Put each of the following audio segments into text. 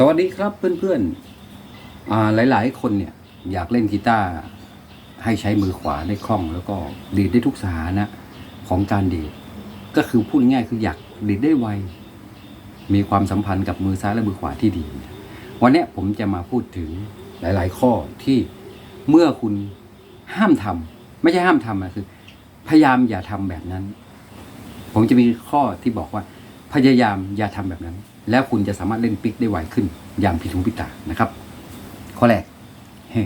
สวัสดีครับเพื่อนๆหลายๆ คนเนี่ยอยากเล่นกีตาร์ให้ใช้มือขวาได้คล่อง แล้วก็ดีดได้ทุกสถานะของการดีดก็คือพูดง่ายๆคืออยากดีดได้ไว มีความสัมพันธ์กับมือซ้ายและมือขวาที่ดี วันนี้ผมจะมาพูดถึงหลาย ๆ ข้อที่เมื่อคุณห้ามทำไม่ใช่ห้ามทำนะคือ พยายามอย่าทำแบบนั้น ผมจะมีข้อที่บอกว่าพยายามอย่าทำแบบนั้น แล้วคุณจะสามารถเล่นปิกได้ไวขึ้น อย่างผิดหูผิดตานะครับ ข้อแรกเฮ้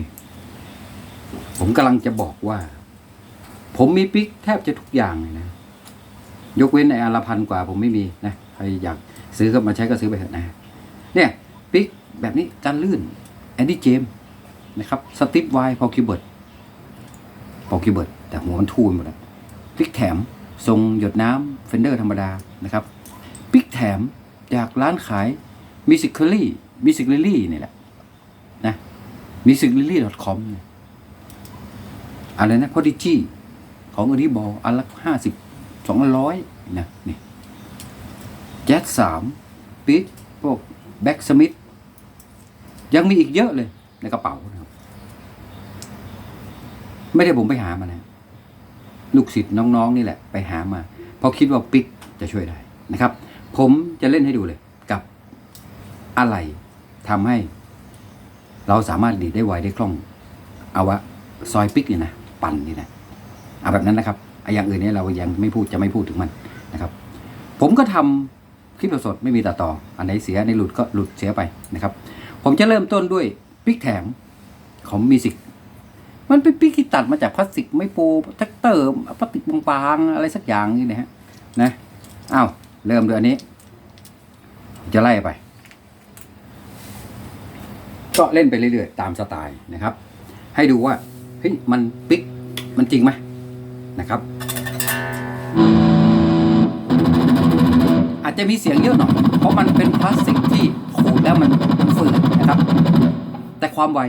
ผมกำลังจะบอกว่า ผมมีปิกแทบจะทุกอย่างเลยนะ ยกเว้นไออาราพันกว่า ผมไม่มีนะใครอยากซื้อก็มาใช้ก็ซื้อไปเถอะนะ เนี่ยปิกแบบนี้การลื่นแอนดี้เจมนะครับสติปไวพอคิวเบิร์ดพอคิวเบิร์ดแต่หัวมันทูนหมดแล้วปิกแถมทรงหยดน้ำเฟนเดอร์ธรรมดานะครับปิกแถม จากร้านขายมิสิคลลี่มิสิคลลี่นี่แหละนะมิสิคลลี่ .com เนี่ยอะไรนะพอดิจีของอริบอลอันละห้าสิบสองร้อยนะนี่แจ๊สสามปิกพวกแบ็กสมิธยังมีอีกเยอะเลย ในกระเป๋านะครับ ไม่ได้ผมไปหามานะ ลูกศิษย์น้องๆนี่แหละ ไปหามา เพราะคิดว่าปิกจะช่วยได้นะครับ ผมจะเล่นให้ดูเลยกับอะไรทำให้ เราสามารถดีดได้ไวได้คล่อง เอาวะซอยปิกนี่นะปั่นนี่นะเอาแบบนั้นนะครับไอ้อย่างอื่นเนี่ยเรายังไม่พูดจะไม่พูดถึงมันนะครับ ผมก็ทำคลิปสดๆไม่มีตัดต่อ อันไหนเสียอันหลุดก็หลุดเสียไปนะครับ ผมจะเริ่มต้นด้วยปิกแถมของมิสิกมันเป็นปิกที่ตัดมาจากพลาสติกไม่ปูแท็กเตอร์พลาสติกบางๆอะไรสักอย่างนี่นะฮะนะอ้าว เริ่มด้วยอันนี้ จะไล่ไป ก็เล่นไปเรื่อยๆ ตามสไตล์นะครับ ให้ดูว่าเฮ้ยมันปิ๊กมันจริงไหมนะครับ อาจจะมีเสียงเยอะหน่อยเพราะมันเป็นพลาสติกที่ขูดแล้วมันมันฝืดนะครับ แต่ความไว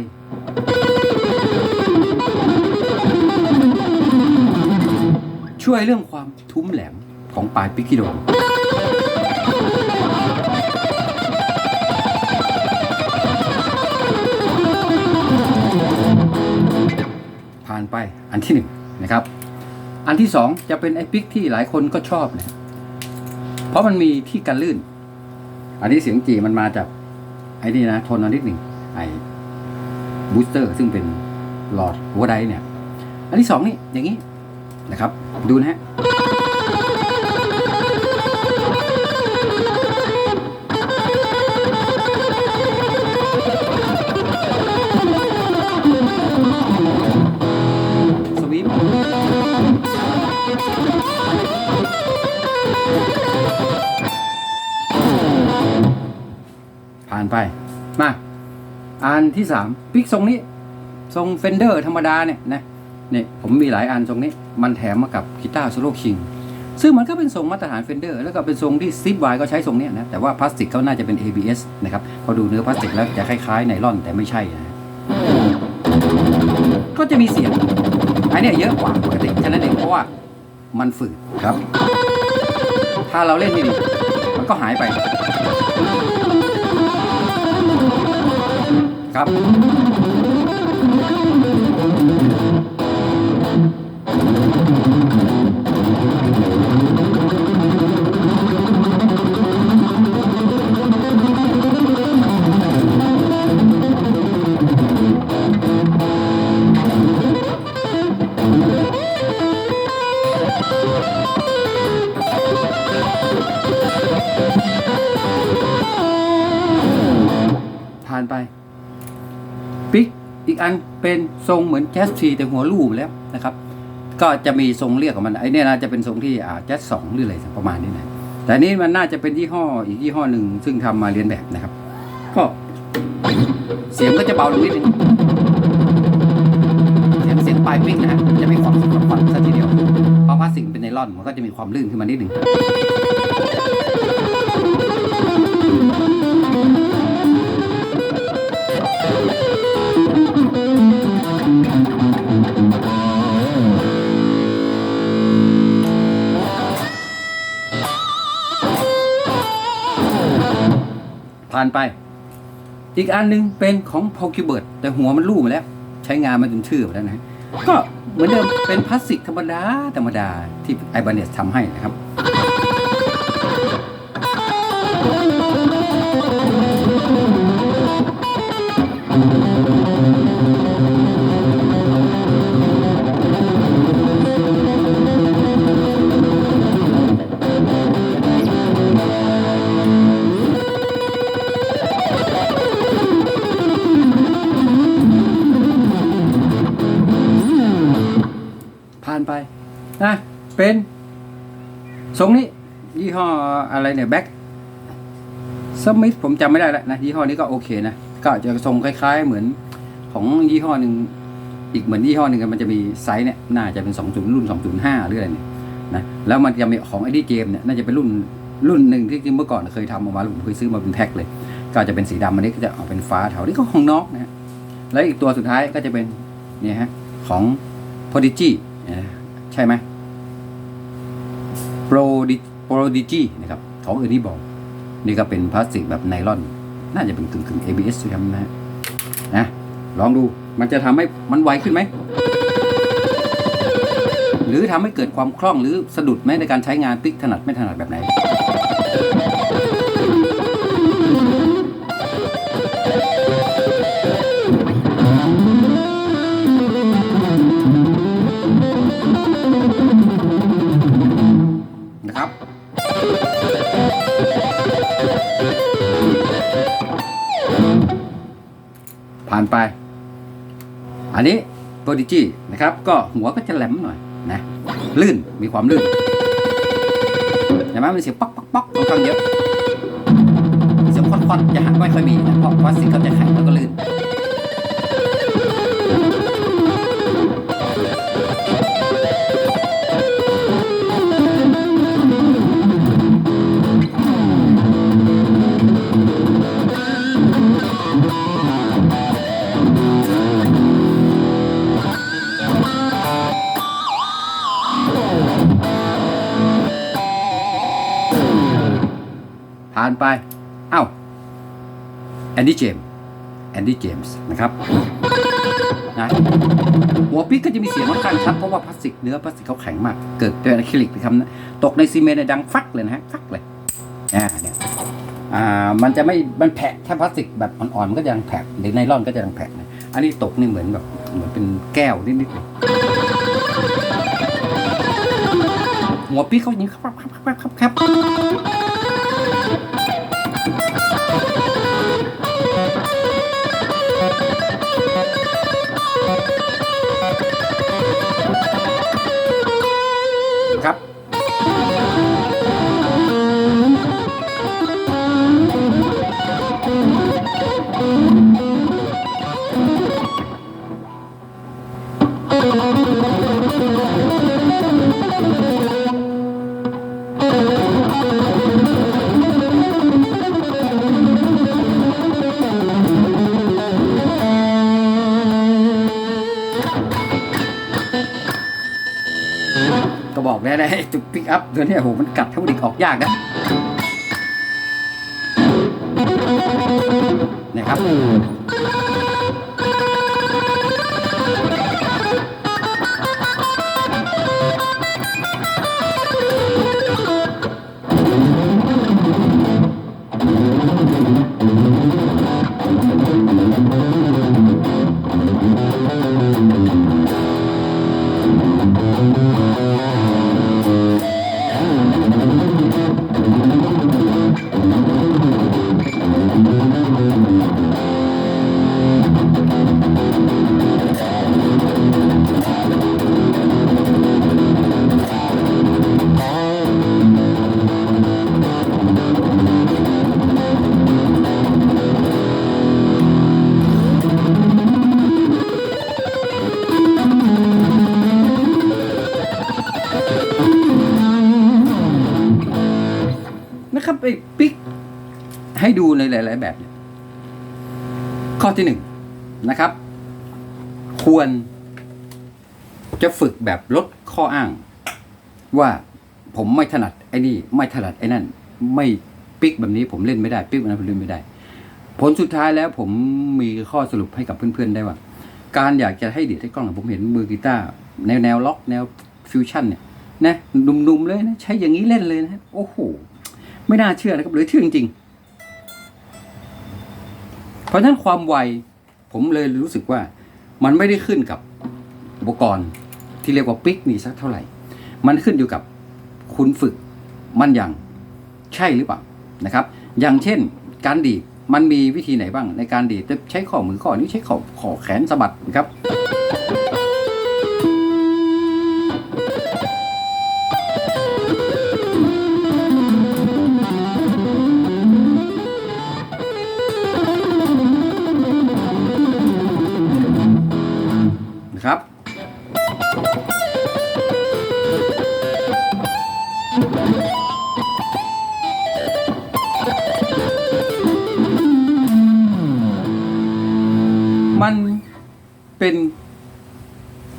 ช่วยเรื่องความทุ้มแหลมของปลายปิกกิโด ไปอันที่หนึ่งนะครับ อันที่สองจะเป็นไอ้ปิกที่หลายคนก็ชอบนะเพราะมันมีที่กันลื่น อันนี้เสียงจีมันมาจากไอ้นี่นะทนนนิดหนึ่งไอ้บูสเตอร์ซึ่งเป็นหลอดหัวไดเนี่ย อันที่สองนี่อย่างนี้นะครับ ดูนะฮะานไป มาอันที่สามปิกทรงนี้ ทรงเฟนเดอร์ธรรมดาเนี่ยนะเนี่ยผมมีหลายอันทรงนี้ มันแถมมากับกีตาร์โซโล่คิงซึ่งมันก็เป็นทรงมาตรฐานเฟนเดอร์แล้วก็เป็นทรงที่ซิปไวก็ใช้ทรงนี้นะ แต่ว่าพลาสติกเขาน่าจะเป็น ABS นะครับ พอดูเนื้อพลาสติกแล้วจะคล้ายๆไนลอนแต่ไม่ใช่นะก็จะมีเสียงอันเนี้ยเยอะกว่าปกติแค่นั้นเองเพราะว่ามันฝืดครับ ถ้าเราเล่นไม่ดีมันก็หายไป ค อันเป็นทรงเหมือนแจ๊สทีแต่หัวลูบแล้วนะครับ ก็จะมีทรงเรียกของมันไอ้นี่นะจะเป็นทรงที่อ่าแจ๊สสองหรืออะไรประมาณนี้นะแต่นี้มันน่าจะเป็นยี่ห้ออีกยี่ห้อหนึ่งซึ่งทำมาเรียนแบบนะครับ ก็เสียงก็จะเบาลงนิดนึงเสียงเสียงปลายปิกนะฮะจะไม่ขวัญขวัญซะทีเดียว เพราะพลาสติกเป็นไนลอนมันก็จะมีความลื่นขึ้นมานิดหนึ่ง ผ่านไป อีกอันหนึงเป็นของพอคิวเบิร์ตแต่หัวมันรูมาแล้ว ใช้งานมาจนชื่อแล้วนะก็เหมือนเดิมเป็นพลาสติกธรรมดาธรรมดาที่ไอบาเนสทำให้นะครับ นะเป็นทรงนี้ยี่ห้ออะไรเนี่ยแบ็คสมิธผมจำไม่ได้แล้วนะยี่ห้อนี้ก็โอเคนะก็จะทรงคล้ายๆ เหมือนของยี่ห้อหนึ่งอีกเหมือนยี่ห้อหนึ่งมันจะมีไซส์เนี่ยน่าจะเป็น 20 รุ่น 205 หรืออะไรเนี่ยนะแล้วมันจะมีของไอ้ดีเจมเนี่ยน่าจะเป็นรุ่นรุ่นหนึ่งที่เมื่อก่อนเคยทำออกมาผมเคยซื้อมาเป็นแพ็คเลย ก็จะเป็นสีดำอันนี้ก็จะออกเป็นฟ้าเทานี่ก็ของนอกนะฮะแล้วอีกตัวสุดท้ายก็จะเป็นเนี่ยฮะของ Prodigy นะ ใช่ไหมโปรดิโปรดิจีนะครับของอื่นที่บอกนี่ก็เป็นพลาสติกแบบไนลอน น่าจะเป็นกึ่งกึ่ง ABS ใช่ไหมนะฮะนะลองดูมันจะทำให้มันไวขึ้นไหม หรือทำให้เกิดความคล่องหรือสะดุดไหมในการใช้งานติ๊กถนัดไม่ถนัดแบบไหน ดิจีนะครับ ก็หัวก็จะแหลมหน่อยนะ ลื่น มีความลื่นเห็นไหมมันเสียงป๊อกป๊อกป๊อกค่อนข้างเยอะ เสียงควันๆจะหักไม่ค่อยมีนะเพราะพลาสติกเขาจะแข็งแล้วก็ลื่นานไป เอ้าแอนดี้เจมส์แอนดี้เจมส์นะครับนะหัวปิกก็จะมีเสียงค่อนข้างชัดเพราะว่าพลาสติกเนื้อพลาสติกเขาแข็งมาก เกิดเป็นอะคริลิกนะครับนะตกในซีเมนต์เนี่ยดังฟักเลยนะฮะฟักเลยอ่าเนี่ยอ่ามันจะไม่มันแผะถ้าพลาสติกแบบอ่อนๆมันก็จะยังแผะหรือไนลอนก็จะยังแผะนะอันนี้ตกนี่เหมือนแบบเหมือนเป็นแก้วนิดๆหัวปิกเขายิงครับครับครับครับครับ ครับ แล้วนะไอ้จุดปิกอัพตัวเนี้ยโหมันกัดเทวดิกออกยากนะเนี่ยครับนะครับ ข้อที่หนึ่งนะครับ ควรจะฝึกแบบลดข้ออ้าง ว่าผมไม่ถนัดไอ้นี่ไม่ถนัดไอ้นั่น ไม่ปิกแบบนี้ผมเล่นไม่ได้ปิกแบบนั้นผมเล่นไม่ได้ ผลสุดท้ายแล้วผมมีข้อสรุปให้กับเพื่อนๆได้ว่า การอยากจะให้ดีดให้กล้องผมเห็นมือกีตาร์แนวแนวล็อกแนวฟิวชั่นเนี่ยนะหนุ่มๆเลยนะใช้อย่างนี้เล่นเลยนะโอ้โหไม่น่าเชื่อนะครับหรือเชื่อจริงๆ ราะฉะนั้นความไวผมเลยรู้สึกว่ามันไม่ได้ขึ้นกับอุปกรณ์ที่เรียกว่าปิกนี่สักเท่าไหร่ มันขึ้นอยู่กับคุณฝึกมันอย่างใช่หรือเปล่านะครับ อย่างเช่นการดีดมันมีวิธีไหนบ้างในการดีดจะใช้ข้อมือข้อนี้วใช้ข้อข้อแขนสะบัดนะครับ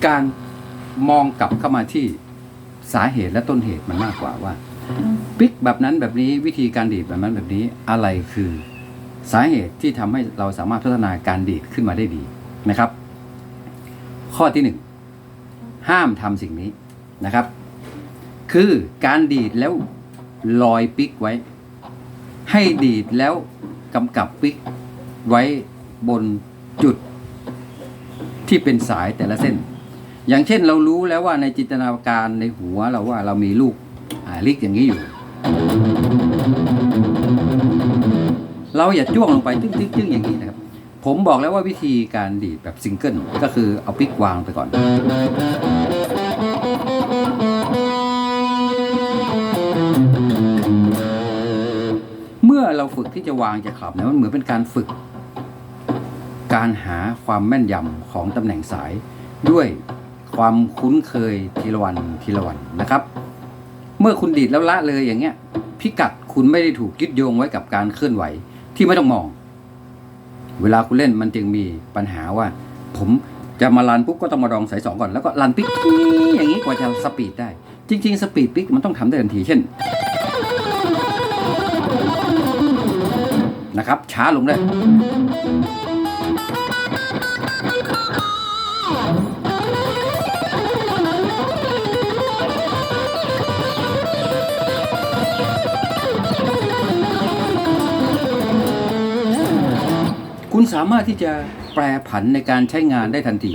การมองกลับเข้ามาที่สาเหตุและต้นเหตุมันมากกว่าว่าปิกแบบนั้นแบบนี้วิธีการดีดแบบนั้นแบบนี้อะไรคือสาเหตุที่ทำให้เราสามารถพัฒนาการดีดขึ้นมาได้ดีนะครับ ข้อที่หนึ่งห้ามทำสิ่งนี้นะครับ คือการดีดแล้วลอยปิกไว้ ให้ดีดแล้วกำกับปิกไว้บนจุดที่เป็นสายแต่ละเส้น อย่างเช่นเรารู้แล้วว่าในจินตนาการในหัวเราว่าเรามีลูกอ่าลิกอย่างนี้อยู่ เราอย่าจ้วงลงไปตึ้งตึ้งตึ้งอย่างนี้นะครับ ผมบอกแล้วว่าวิธีการดีดแบบซิงเกิลก็คือเอาปิกวางไปก่อน เมื่อเราฝึกที่จะวางจะขับเนี่ยมันเหมือนเป็นการฝึก การหาความแม่นยำของตำแหน่งสายด้วย ความคุ้นเคยทีละวันทีละวันนะครับ เมื่อคุณดีดแล้วละเลยอย่างเงี้ย พิกัดคุณไม่ได้ถูกยึดโยงไว้กับการเคลื่อนไหวที่ไม่ต้องมอง เวลาคุณเล่นมันจึงมีปัญหาว่า ผมจะมาลันปุ๊บก็ต้องมาดองสายสองก่อนแล้วก็ลันปิ๊กอย่างนี้กว่าจะสปีดได้ จริง ๆ สปีดปิ๊กมันต้องทำได้ทันทีเช่นนะครับช้าลงได้ สามารถที่จะแปรผันในการใช้งานได้ทันที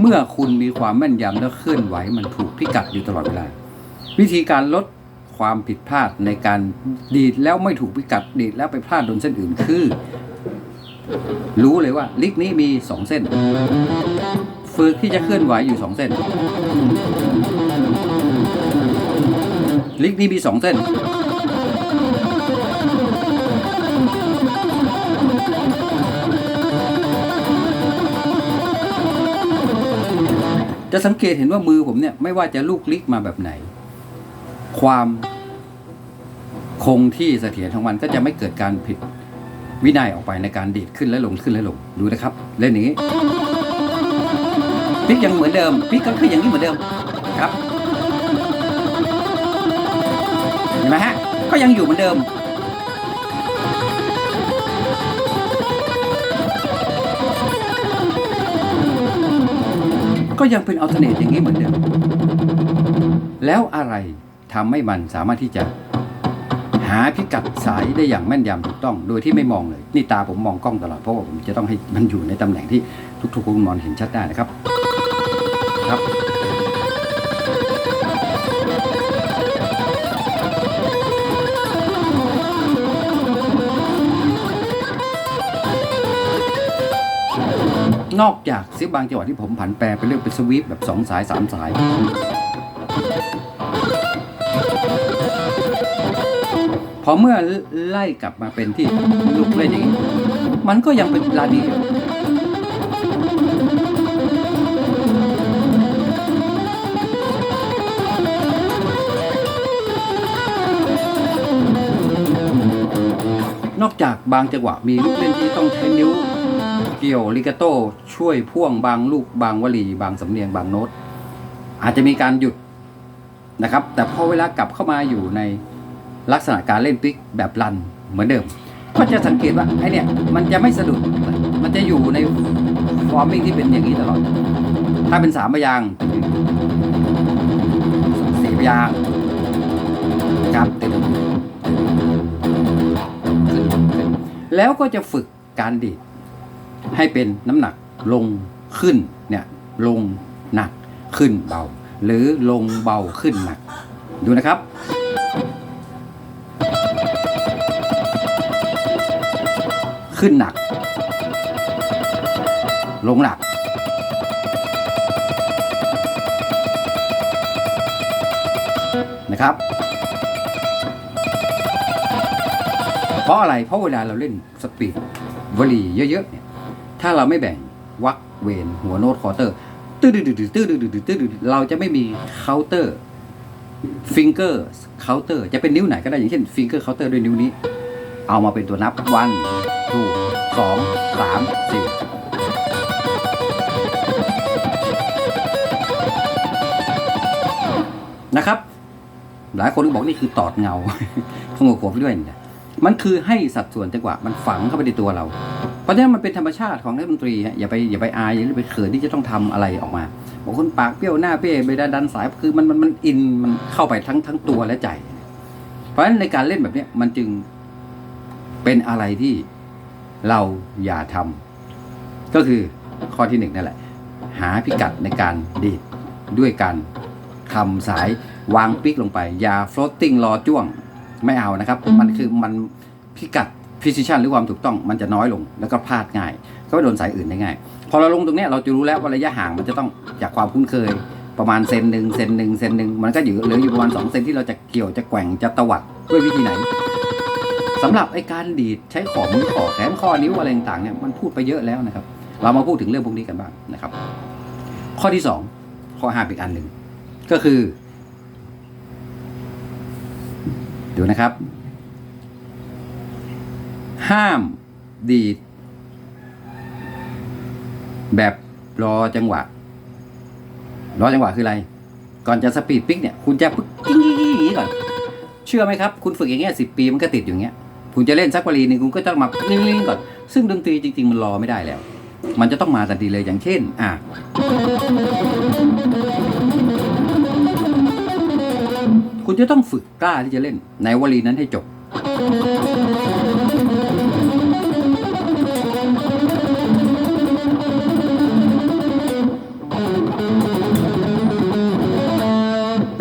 เมื่อคุณมีความแม่นยำและเคลื่อนไหวมันถูกพิกัดอยู่ตลอดเวลา วิธีการลดความผิดพลาดในการดีดแล้วไม่ถูกพิกัดดีดแล้วไปพลาดโดนเส้นอื่นคือ รู้เลยว่าลิกนี้มีสองเส้น ฝึกที่จะเคลื่อนไหวอยู่สองเส้น ลิกนี้มีสองเส้น จะสังเกตเห็นว่ามือผมเนี่ยไม่ว่าจะลูกลิกมาแบบไหน ความคงที่เสถียรของมันก็จะไม่เกิดการผิดวินัยออกไปในการดีดขึ้นและลงขึ้นและลงดูนะครับ เล่นอย่างนี้ปิกยังเหมือนเดิมปิกก็คืออย่างนี้เหมือนเดิมครับเห็นไหมฮะก็ยังอยู่เหมือนเดิม ก็ยังเป็นอัลเทอร์เนทอย่างนี้เหมือนเดิม แล้วอะไรทำให้มันสามารถที่จะหาพิกัดสายได้อย่างแม่นยำถูกต้อง โดยที่ไม่มองเลย นี่ตาผมมองกล้องตลอดเพราะว่าผมจะต้องให้มันอยู่ในตำแหน่งที่ทุกๆคนมองเห็นชัดได้นะครับ ครับ นอกจากเสียบางจังหวะที่ผมผันแปรไปเรื่องเป็นสวีปแบบสองสายสามสาย พอเมื่อไล่กลับมาเป็นที่ลูกเล่นอย่างนี้ มันก็ยังเป็นลาดีอยู่นอกจากบางจังหวะมีลูกเล่นที่ต้องใช้นิ้ว เกี่ยวลิกาโต้ช่วยพ่วงบางลูกบางวลี บางสำเนียงบางโน้ต อาจจะมีการหยุดนะครับ แต่พอเวลากลับเข้ามาอยู่ในลักษณะการเล่นปิกแบบรันเหมือนเดิม ก็จะสังเกตว่าไอเนี่ยมันจะไม่สะดุด มันจะอยู่ในฟอร์มิ่งที่เป็นอย่างนี้ตลอด ถ้าเป็นสามพยางสี่พยางครับตึงขึ้นแล้วก็จะฝึกการดีด ให้เป็นน้ำหนักลงขึ้นเนี่ยลงหนักขึ้นเบา หรือลงเบาขึ้นหนัก ดูนะครับขึ้นหนัก ลงหนัก นะครับ เพราะอะไร เพราะเวลาเราเล่นสปีดวลีเยอะๆเนี่ย ถ้าเราไม่แบ่งวักเวนหัวโน้ตคอร์เตอร์ตื้อดืดตื้อดืดตื้อดื้อเราจะไม่มีเคาน์เตอร์ฟิงเกอร์เคาน์เตอร์จะเป็นนิ้วไหนก็ได้อย่างเช่นฟิงเกอร์เคาน์เตอร์ด้วยนิ้วนี้ เอามาเป็นตัวนับวันทูสองสามสี่นะครับ หลายคนก็บอกนี่คือตอดเงาพงหัวไปด้วยเนี่ยมันคือให้สัดส่วนจังหวะมันฝังเข้าไปในตัวเรา เพราะฉะนั้นมันเป็นธรรมชาติของนักดนตรีฮะอย่าไปอย่าไปอายอย่าไปเขินที่จะต้องทำอะไรออกมาบางคนปากเปรี้ยวหน้าเปรี้ยวไปดันสายคือมันมันมันอินมันเข้าไปทั้งทั้งตัวและใจ เพราะฉะนั้นในการเล่นแบบเนี้ยมันจึงเป็นอะไรที่เราอย่าทำก็คือข้อที่หนึ่งนั่นแหละ หาพิกัดในการดีดด้วยการทำสายวางปิกลงไป อย่า floating รอจ้วงไม่เอานะครับ มันคือมันพิกัด precision หรือความถูกต้องมันจะน้อยลงแล้วก็พลาดง่าย ก็โดนสายอื่นได้ง่าย พอเราลงตรงนี้เราจะรู้แล้วว่าระยะห่างมันจะต้องจากความคุ้นเคยประมาณเซนหนึ่งเซนหนึ่งเซนหนึ่งมันก็อยู่เหลืออยู่ประมาณ2เซนที่เราจะเกี่ยวจะแกว่งจะตวัดด้วยวิธีไหนสำหรับไอ้การดีดใช้ขอมือขอแขนข้อนิ้วอะไรต่างๆเนี่ยมันพูดไปเยอะแล้วนะครับ เรามาพูดถึงเรื่องพวกนี้กันบ้างนะครับ ข้อที่สองข้อห้าอีกอันหนึ่งก็คือ ดูนะครับ ห้ามดีด แบบรอจังหวะ รอจังหวะคืออะไร ก่อนจะสปีดปิกเนี่ย คุณจะปึ๊กกิ้งๆอย่างนี้ก่อน เชื่อไหมครับ คุณฝึกอย่างเงี้ยสิปีมันก็ติดอย่างเงี้ย คุณจะเล่นสักวลีหนึ่งคุณก็ต้องมานิ่งๆก่อน ซึ่งดนตรีจริง ๆ มันรอไม่ได้แล้ว มันจะต้องมาทันทีเลยอย่างเช่น อะคุณจะต้องฝึกกล้าที่จะเล่นในวลีนั้นให้จบ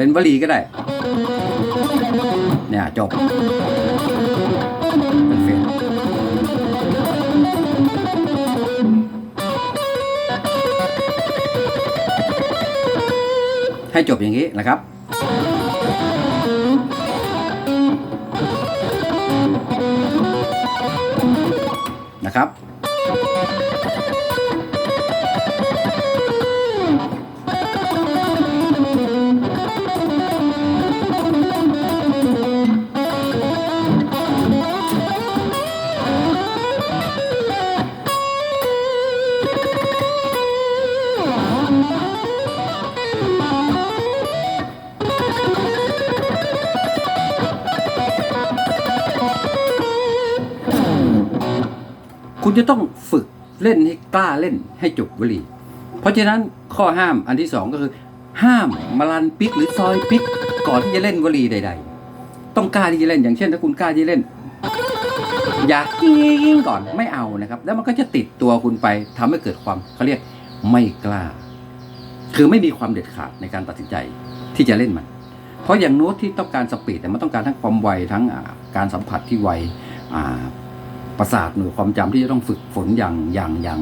เป็นวลีก็ได้ เนี่ยจบเป็นเฟรให้จบอย่างนี้นะครับนะครับ คุณจะต้องฝึกเล่นให้กล้าเล่นให้จบวลีเพราะฉะนั้นข้อห้ามอันที่สองก็คือ ห้ามมาลันปิกหรือซอยปิกก่อนที่จะเล่นวลีใด ๆ ต้องกล้าที่จะเล่นอย่างเช่น ถ้าคุณกล้าที่จะเล่น อยากยิงก่อนไม่เอานะครับ แล้วมันก็จะติดตัวคุณไปทำให้เกิดความเขาเรียกไม่กล้า คือไม่มีความเด็ดขาดในการตัดสินใจที่จะเล่นมัน เพราะอย่างโน้ตที่ต้องการสปีดเนี่มันต้องการทั้งความไวทั้งการสัมผัสที่ไวอ่า ประสาทหน่วยความจำที่จะต้องฝึกฝนอย่างอย่างอย่าง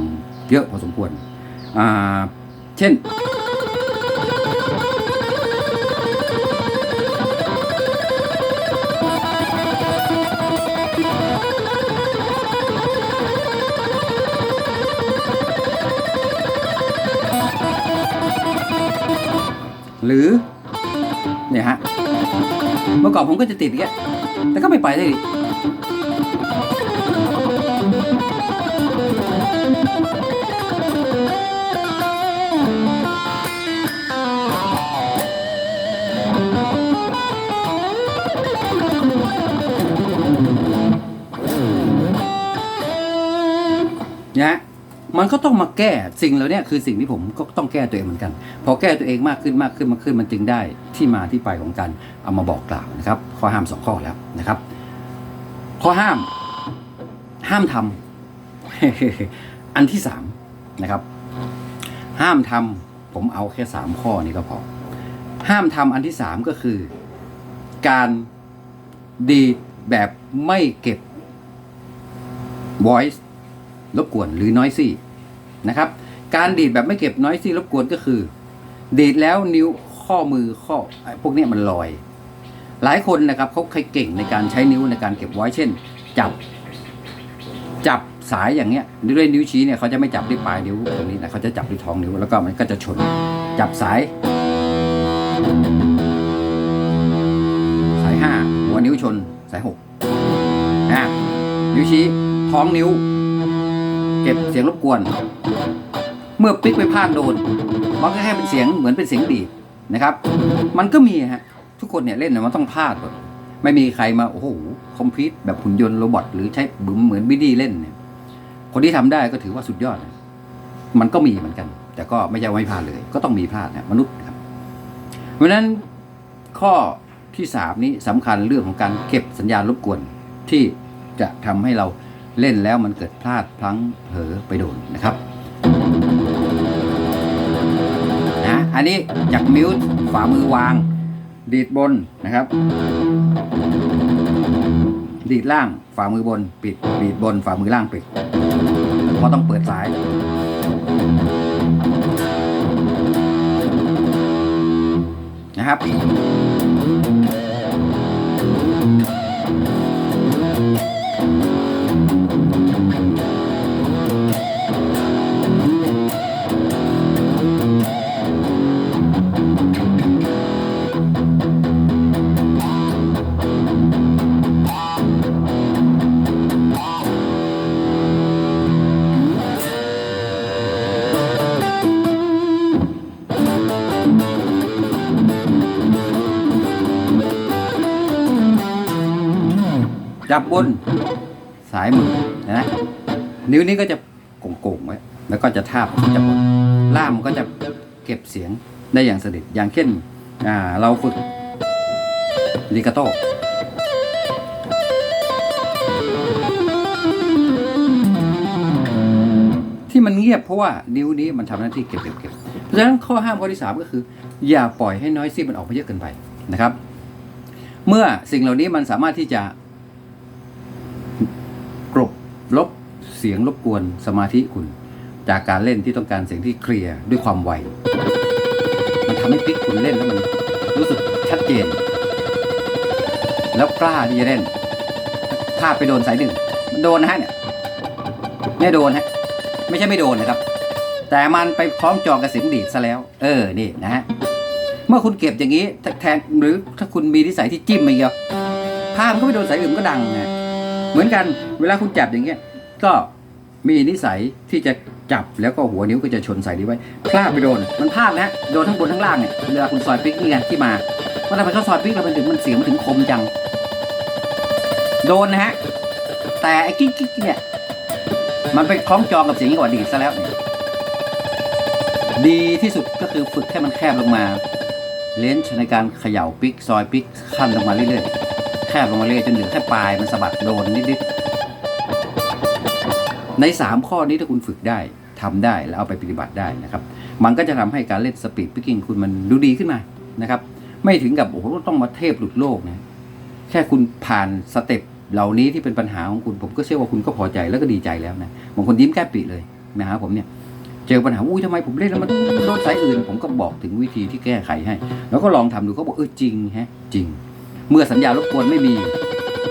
เยอะพอสมควร อ่า เช่นหรือ เนี่ยฮะเมื่อก่อนผมก็จะติดอย่างเงี้ยแต่ก็ไม่ไปได้ มันก็ต้องมาแก้สิ่งเหล่านี้คือสิ่งที่ผมก็ต้องแก้ตัวเองเหมือนกัน พอแก้ตัวเองมากขึ้นมากขึ้นมากขึ้นมันจึงได้ที่มาที่ไปของการเอามาบอกกล่าวนะครับ ข้อห้ามสองข้อแล้วนะครับ ข้อห้าม ห้ามทำอันที่สามนะครับ ห้ามทำผมเอาแค่สามข้อนี้ก็พอห้ามทำอันที่สามก็คือ การดีแบบไม่เก็บ voice รบกวนหรือ noisy นะครับ การดีดแบบไม่เก็บ noisy รบกวนก็คือ ดีดแล้วนิ้วข้อมือข้อไอ้พวกเนี้ยมันลอย หลายคนนะครับเขาเคยเก่งในการใช้นิ้วในการเก็บไว้เช่น จับ จับสายอย่างเงี้ยด้วยนิ้วชี้เนี่ยเขาจะไม่จับที่ปลายนิ้วตรงนี้นะเขาจะจับที่ท้องนิ้วแล้วก็มันก็จะชน จับสาย สายห้าหัวนิ้วชนสายหกนะนิ้วชี้ท้องนิ้วเก็บเสียงรบกวน เมื่อปิ๊กไปพลาดโดนมันก็แค่เป็นเสียงเหมือนเป็นเสียงดีดนะครับ มันก็มีฮะทุกคนเนี่ยเล่นเนี่ยมันต้องพลาดหมดไม่มีใครมาโอ้โหคอมพิวต์แบบหุ่นยนต์โรบอทหรือใช้บึมเหมือนบิดี้เล่นเนี่ยคนที่ทำได้ก็ถือว่าสุดยอด มันก็มีเหมือนกัน แต่ก็ไม่ใช่ไม่พลาดเลย ก็ต้องมีพลาดนะมนุษย์ครับ เพราะฉะนั้นข้อที่สามนี้สำคัญเรื่องของการเก็บสัญญาณรบกวนที่จะทำให้เรา เล่นแล้วมันเกิดพลาดพลั้งเผลอไปโดนนะครับนะอันนี้จากมิวส์ฝ่ามือวาง ดีดบนนะครับ ดีดล่างฝ่ามือบนปิดดีดบนฝ่ามือล่างปิดเพราะต้องเปิดสายนะครับ จับบนสายมือนะนิ้วนี้ก็จะโก่งๆไว้แล้วก็จะทาบจับบนล่ามก็จะเก็บเสียงได้อย่างสนิทอย่างเช่นเราฝึกลิกาโตที่มันเงียบเพราะว่านิ้วนี้มันทำหน้าที่เก็บเก็บเก็บเพราะฉะนั้นข้อห้ามข้อที่สามก็คือ อย่าปล่อยให้น้อยซี่มันออกมาเยอะเกินไปนะครับ เมื่อสิ่งเหล่านี้มันสามารถที่จะ ลบเสียงรบกวนสมาธิคุณ จากการเล่นที่ต้องการเสียงที่เคลียร์ด้วยความไว มันทำให้ปิ๊กคุณเล่นแล้วมันรู้สึกชัดเจน แล้วกล้าที่จะเล่นพลาดไปโดนสายหนึ่งมันโดนนะฮะเนี่ยไม่โดนฮะไม่ใช่ไม่โดนนะครับ แต่มันไปพร้อมจองกับเสียงดีดซะแล้ว เออนี่นะฮะเมื่อคุณเก็บอย่างนี้แทนหรือถ้าคุณมีนิสัยที่จิ้มมาเยอะภาพก็ไปโดนสายอื่นก็ดังไง เหมือนกันเวลาคุณจับอย่างเงี้ยก็มีนิสัยที่จะจับแล้วก็หัวนิ้วก็จะชนใส่นี้ไว้พลาดไปโดน มันพลาดนะโดนทั้งบนทั้งล่างเนี่ยเวลาคุณซอยปิ๊กนี่ไงที่มาว่าทำไมเขาซอยปิ๊กแล้วมันถึงมันเสียงมันถึงคมจัง โดนนะฮะแต่ไอ้กิ๊กกิ๊กเนี่ยมันไปคล้องจองกับเสียงกว่าดีซะแล้วเนี่ยดีที่สุดก็คือฝึกให้มันแคบลงมา เลนส์ในการเขย่าปิ๊กซอยปิ๊กขั้นลงมาเรื่อยๆ แคบลงมาเรื่อยจนเหลือแค่ปลายมันสะบัดโดนนิดๆในสามข้อนี้ถ้าคุณฝึกได้ทำได้แล้วเอาไปปฏิบัติได้นะครับ มันก็จะทำให้การเล่นสปีดพิกกิ้งคุณมันดูดีขึ้นมานะครับ ไม่ถึงกับโอ้โหต้องมาเทพหลุดโลกนะแค่คุณผ่านสเต็ปเหล่านี้ที่เป็นปัญหาของคุณผมก็เชื่อว่าคุณก็พอใจแล้วก็ดีใจแล้วนะบางคนยิ้มแก้ปีเลยนะฮะผมเนี่ยเจอปัญหาอุ้ยทำไมผมเล่นแล้วมันโดนสายอื่นผมก็บอกถึงวิธีที่แก้ไขให้ แล้วก็ลองทำดูเขาบอกเออจริงฮะจริง เมื่อสัญญารบกวนไม่มี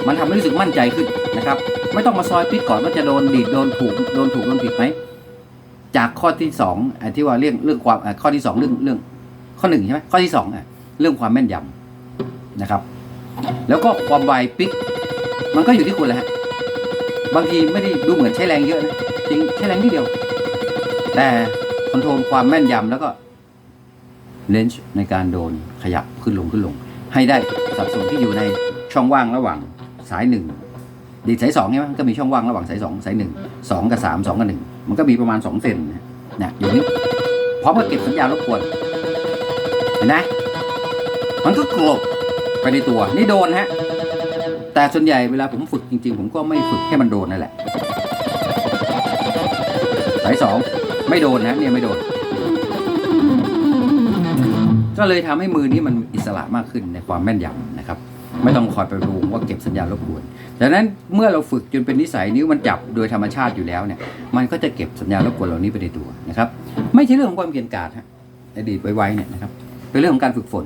มันทำให้รู้สึกมั่นใจขึ้นนะครับ ไม่ต้องมาซอยปิดก่อนว่าจะโดนดีดโดนถูกโดนถูกโดนผิดไหมจากข้อที่สองอที่ว่าเรื่องเรื่องความข้อที่สองเรื่องเรื่อง ข้อหนึ่งใช่ไหมข้อที่สองเรื่องความแม่นยำนะครับ แล้วก็ความไวปิกมันก็อยู่ที่คุณแหละฮะบางทีไม่ได้ดูเหมือนใช้แรงเยอะนะจริงใช้แรงนิดเดียว แต่คอนโทรลความแม่นยำแล้วก็เลนส์ในการโดนขยับขึ้นลงขึ้นลง ให้ได้สัดส่วนที่อยู่ในช่องว่างระหว่างสายหนึ่งดีดสายสองใช่ไหมก็มีช่องว่างระหว่างสายสองสายหนึ่งสองกับสามสองกับหนึ่งมันก็มีประมาณสองเซนนะเนี่ยอยู่นี้พร้อมกับเก็บสัญญาณรบกวนเห็นไหมมันก็กลบไปในตัวนี่โดนฮะแต่ส่วนใหญ่เวลาผมฝึกจริง ๆ ผมก็ไม่ฝึกให้มันโดนนั่นแหละสายสองไม่โดนนะเนี่ยไม่โดน ก็เลยทำให้มือนี้มันอิสระมากขึ้นในความแม่นยำนะครับ ไม่ต้องคอยไปรูงว่าเก็บสัญญาณรบกวนดังนั้นเมื่อเราฝึกจนเป็นนิสัยนิ้วมันจับโดยธรรมชาติอยู่แล้วเนี่ย มันก็จะเก็บสัญญาณรบกวนเหล่านี้ไปในตัวนะครับ ไม่ใช่เรื่องของความเกียนกาดฮะอดีตไวๆเนี่ยนะครับ เป็นเรื่องของการฝึกฝน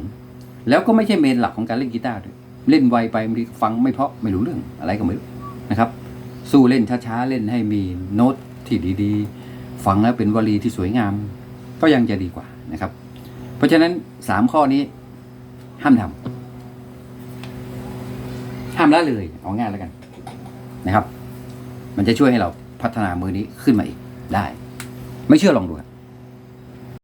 แล้วก็ไม่ใช่เมนหลักของการเล่นกีตาร์ด้วยเล่นไวไปบางทีฟังไม่เพราะไม่รู้เรื่องอะไรก็ไม่รู้นะครับ สู้เล่นช้าๆเล่นให้มีโน้ตที่ดีๆ ฟังแล้วเป็นวลีที่สวยงาม ก็ยังจะดีกว่านะครับ ราะฉะนั้นสามข้อนี้ ห้ามทำห้ามละเลยเอาง่ายแล้วกัน นะครับ มันจะช่วยให้เราพัฒนามือนี้ขึ้นมาอีกได้ ไม่เชื่อลองดูครับ